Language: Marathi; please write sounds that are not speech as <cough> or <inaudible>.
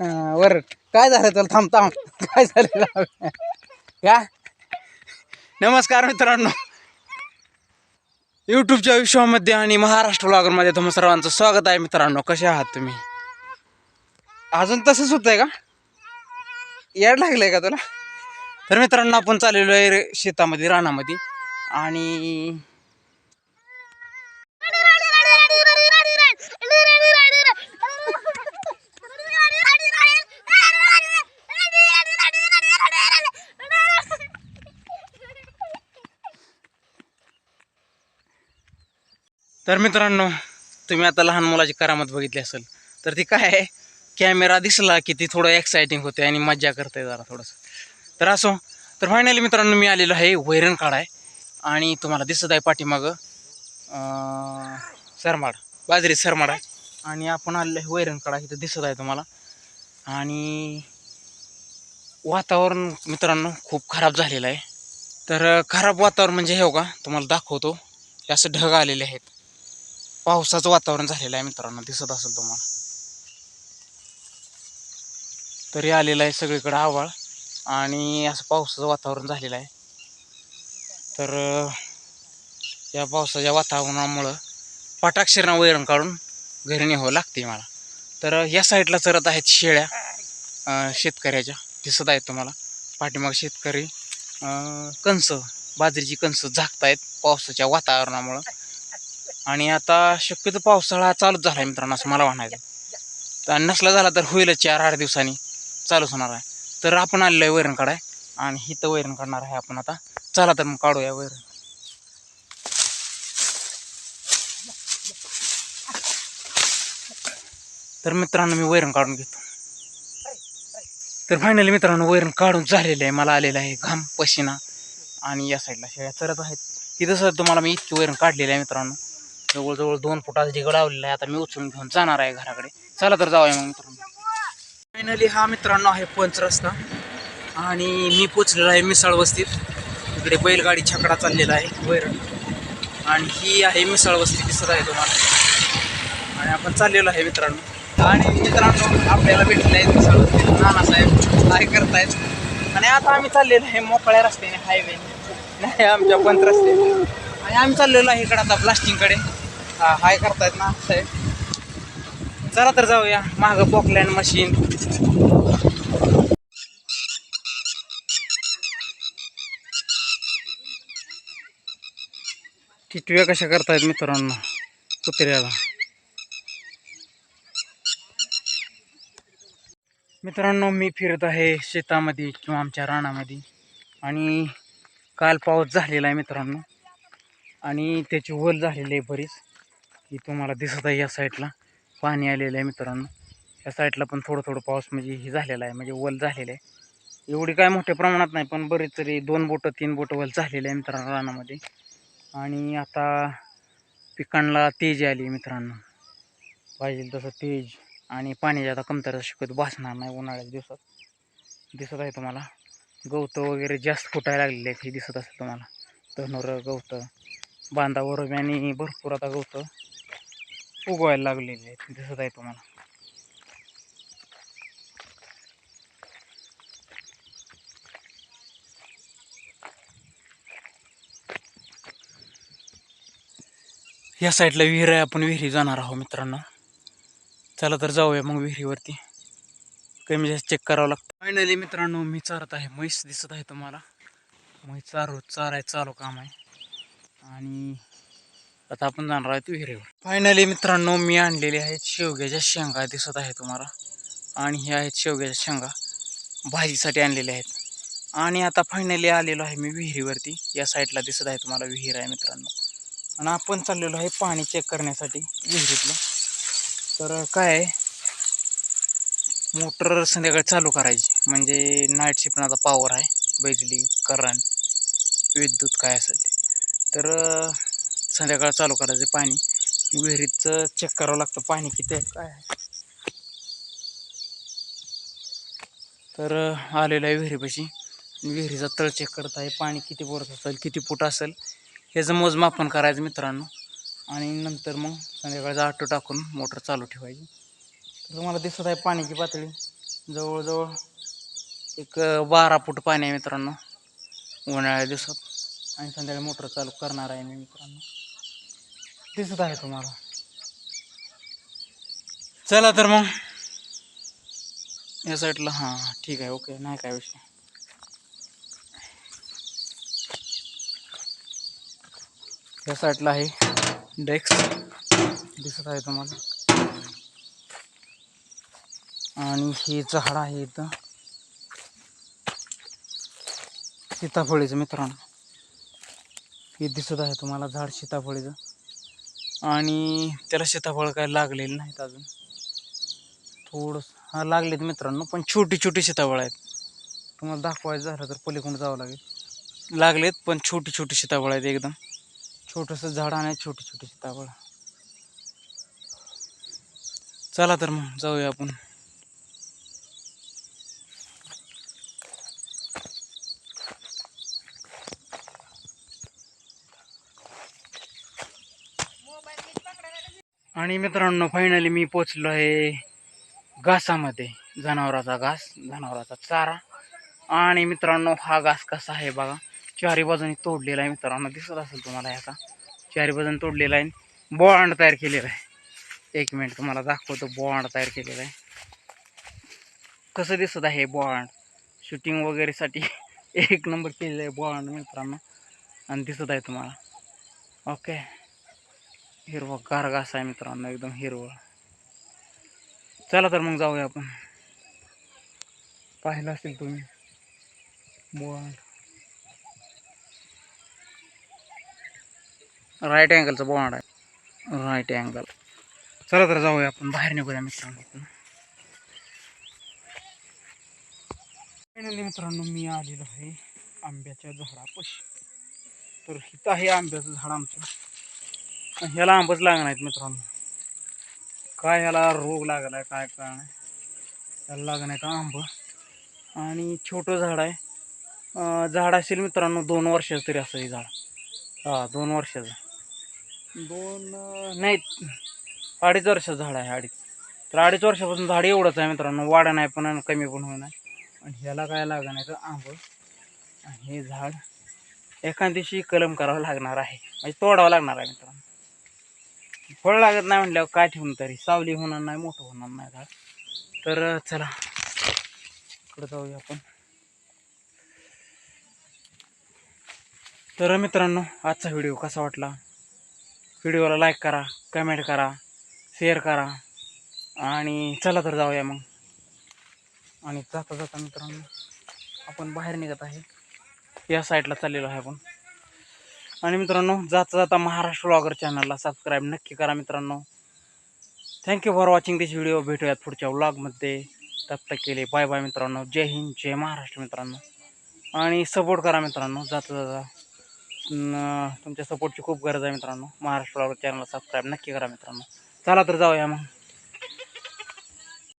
वर. काय झालं तुला? थांब थांब. काय झालं का नमस्कार मित्रांनो. यूट्यूबच्या विश्वामध्ये आणि महाराष्ट्र ब्लॉगरमध्ये तुम्हा सर्वांचं स्वागत आहे मित्रांनो. कसे आहात तुम्ही? अजून तसंच होतंय का? याड आहे का तुला? तर मित्रांनो आपण चाललेलो आहे शेतामध्ये रानामध्ये. आणि तर मित्रांनो तुम्ही आता लहान मुलाची करामत बघितली असेल तर ती काय आहे? कॅमेरा दिसला की ती थोडं एक्सायटिंग होते आणि मज्जा करते जरा थोडंसं. तर असो तर फायनली मित्रांनो मी आलेलो आहे वैरण काढाय आणि तुम्हाला दिसत आहे पाठीमागं सरमाड बाजरी सरमाड आहे. आणि आपण आलेलो आहे वैरण काढा इथं दिसत आहे तुम्हाला. आणि वातावरण मित्रांनो खूप खराब झालेलं आहे. तर खराब वातावरण म्हणजे हे हो का तुम्हाला दाखवतो हे असं ढग आलेले आहेत. पावसाचं वातावरण झालेलं आहे मित्रांनो दिसत असेल तुम्हाला. तरी आलेलं आहे सगळीकडे आवाळ आणि असं पावसाचं वातावरण झालेलं आहे. तर या पावसाच्या वातावरणामुळं पाटाक्षरना वैरण काढून घरी न्यावं लागते मला. तर या साईडला चरत आहेत शेळ्या शेतकऱ्याच्या. दिसत आहेत तुम्हाला. पाठीमाग शेतकरी कणसं बाजरीची कणसं झाकतायत पावसाच्या वातावरणामुळं. आणि आता शक्यतो पावसाळा चालूच झाला आहे मित्रांनो असं मला म्हणायचं तर नसला झाला तर होईलच चार आठ दिवसांनी चालूच होणार आहे. तर आपण आलेलो आहे वैरण काढाय आणि हिथं वैरण काढणार आहे आपण आता. चला तर मग काढूया वैरण. तर मित्रांनो मी वैरण काढून घेतो. तर फायनली मित्रांनो वैरण काढून झालेलं आहे. मला आलेलं आहे घाम पशिना आणि या साईडला शेळ्या चरत आहेत. तिथं सर तुम्हाला मी इतकी वैरण काढलेलं आहे मित्रांनो. जवळजवळ दोन फुटाचा ढिग लावलेला आहे. आता मी उचलून घेऊन जाणार आहे घराकडे. चला तर जाऊया मग मित्रांनो. फायनली हा मित्रांनो आहे पंच रस्ता. आणि मी पोचलेला आहे मिसाळ वस्तीत. इकडे बैलगाडी छकडा चाललेला आहे वैरण. आणि ही आहे मिसाळ वस्ती दिसत आहे तुम्हाला. आणि आपण चाललेलो आहे मित्रांनो. आणि मित्रांनो आपल्याला भेटले आहेत मिसाळ वस्ती नानासाहेब काय करतायत? आणि आता आम्ही चाललेलो आहे मोकळ्या रस्त्याने हायवे नाही आमच्या पंच रस्त्याने. आणि आम्ही चाललेलो आहे इकडे आता ब्लास्टिंगकडे हा हाय करतायत ना साहेब. चला तर जाऊया मागं पॉकलँड मशीन टिटव्या कशा करतायत मित्रांनो कुत्र्याला? मित्रांनो मी फिरत आहे शेतामध्ये किंवा आमच्या रानामध्ये. आणि काल पाऊस झालेला आहे मित्रांनो. आणि त्याची वल झालेली आहे बरीच. ही तुम्हाला दिसत आहे या साईडला पाणी आलेलं आहे मित्रांनो. या साईडला पण थोडं थोडं पाऊस म्हणजे हे झालेला आहे म्हणजे वल झालेलं आहे. एवढी काय मोठ्या प्रमाणात नाही पण बरेच तरी दोन बोटं तीन बोटं वल झालेलं आहे मित्रांनो रानामध्ये. आणि आता पिकांना तेज आली मित्रांनो. पाहिजे तसं तेज आणि पाण्याची आता कमतरता शिकत भासणार नाही उन्हाळ्याच्या दिवसात. दिसत आहे तुम्हाला. गवतं वगैरे जास्त फुटायला लागलेले आहेत हे दिसत असेल तुम्हाला. धनुर गवतं बांधावर आणि भरपूर आता गवतं. उगवायला लागलेले आहेत दिसत आहे तुम्हाला. या साईडला विहीर आहे आपण विहिरी जाणार आहोत मित्रांनो. चला तर जाऊया मग विहिरीवरती. कमी जास्त चेक करावं लागतं. फायनली मित्रांनो मी चारत आहे. म्हैस दिसत आहे तुम्हाला. म्हैस चारू चाराय चालू काम आहे. आणि आता आपण जाणार आहोत विहिरीवर फायनली मित्रांनो मी आणलेले आहेत शेवग्याच्या शेंगा. दिसत आहे तुम्हाला. आणि हे आहेत शेवग्याच्या शेंगा. भाजीसाठी आणलेले आहेत. आणि आता फायनली आलेलो आहे मी विहिरीवरती. या साईडला दिसत आहे तुम्हाला विहीर आहे मित्रांनो. आणि आपण चाललेलो आहे पाणी चेक करण्यासाठी विहिरीतलं तर काय आहे? मोटर संध्याकाळी चालू करायची. म्हणजे नाईट आता पॉवर आहे. बिजली करंट विद्युत काय असेल ते. तर संध्याकाळ चालू करायचं पाणी. विहिरीचं चेक करावं लागतं पाणी किती आहे काय आहे. तर आलेलं आहे विहिरीपाशी. विहिरीचा तळ चेक करत आहे पाणी किती बोरत असेल किती फूट असेल. ह्याचं मोजमापन करायचं मित्रांनो. आणि नंतर मग संध्याकाळचा आटो टाकून मोटर चालू ठेवायची. तर तुम्हाला दिसत आहे पाण्याची पातळी. जवळजवळ एक बारा फूट पाणी आहे मित्रांनो. उन्हाळ्या दिवसात. आणि संध्याकाळी मोटर चालू करणार आहे मी मित्रांनो. दिसत आहे तुम्हाला. चला तर मग. या साईडला हां ठीक आहे ओके नाही काय विषय. या साईडला आहे डेस्क दिसत आहे तुम्हाला. आणि हे झाड आहे इथं. सीताफळीचं मित्रांनो. हे दिसत आहे तुम्हाला झाड सीताफळीचं. आणि त्याला सीताफळ काय लागलेलं नाहीत अजून. थोडंसं हा लागलेत मित्रांनो पण छोटी छोटी सीताफळ आहेत. तुम्हाला दाखवायचं झालं तर पलीकडून जावं लागेल. लागलेत पण छोटी छोटी सीताफळ आहेत एकदम. छोटंसं झाड आणि छोटी छोटी सीताफळ. चला तर मग जाऊया आपण. आणि मित्रांनो फायनली मी पोचलो आहे घासामध्ये जनावराचा घास जनावराचा चारा. आणि मित्रांनो हा घास कसा आहे बघा. चारी बाजूने तोडलेला आहे मित्रांनो दिसत असेल तुम्हाला ह्याचा चारी बाजूने तोडलेला आहे बॉन्ड तयार केलेला आहे. एक मिनिट तुम्हाला दाखवतो बॉन्ड तयार केलेला आहे. कसं दिसत आहे बॉन्ड शूटिंग वगैरेसाठी <laughs> एक नंबर केलेलं आहे बॉन्ड मित्रांनो. आणि दिसत आहे तुम्हाला. ओके हिरवा गार घास आहे मित्रांनो एकदम हिरवा. चला तर मग जाऊया आपण. पाहिलं असेल तुम्ही. बॉन्ड राईट अँगलचा बॉन्ड आहे. राईट अँगल चला तर जाऊया आपण. बाहेर निघूया मित्रांनो फायनली मित्रांनो मी आलेलो आहे आंब्याच्या झाडापाशी. तर हिथं आहे आंब्याचं झाड आमचं. ह्याला आंबच लागणार आहेत मित्रांनो. काय ह्याला रोग लागलाय काय काय नाही लागणार आहेत आंब. आणि छोटं झाड आहे. झाड असेल मित्रांनो दोन वर्षाचं तरी असं हे झाड. हा दोन वर्षाचं. दोन नाही अडीच वर्षाचं झाड आहे अडीच. तर अडीच वर्षापासून झाड एवढंच आहे मित्रांनो. वाढ नाही पण कमी पण होणार आणि ह्याला काय लागणार आहे तर आंब. आणि हे झाड एखाद दिवशी कलम करावं लागणार आहे. म्हणजे तोडावं लागणार आहे मित्रांनो. फळ लागत नाही म्हटल्यावर काय ठेवून तरी? सावली होणार नाही मोठं होणार नाही झाड तर चला. इकडं जाऊया आपण. तर मित्रांनो आजचा व्हिडिओ कसा वाटला? व्हिडिओला लाईक करा कमेंट करा शेअर करा. आणि चला तर जाऊया मग. आणि जाता जाता मित्रांनो आपण बाहेर निघत आहे. या साईडला चाललेलो आहे आपण. आणि मित्रांनो जाता जाता महाराष्ट्र ब्लॉगर चॅनलला सबस्क्राईब नक्की करा मित्रांनो. Thank you for watching this video भेटूयात पुढच्या व्लॉगमध्ये तब केले. बाय बाय मित्रांनो. जय हिंद जय महाराष्ट्र मित्रांनो. आणि सपोर्ट करा मित्रांनो. जाता जाता तुमच्या सपोर्टची खूप गरज आहे मित्रांनो. महाराष्ट्र ब्लॉगर चॅनलला सबस्क्राईब नक्की करा मित्रांनो. चला तर जाऊया मग.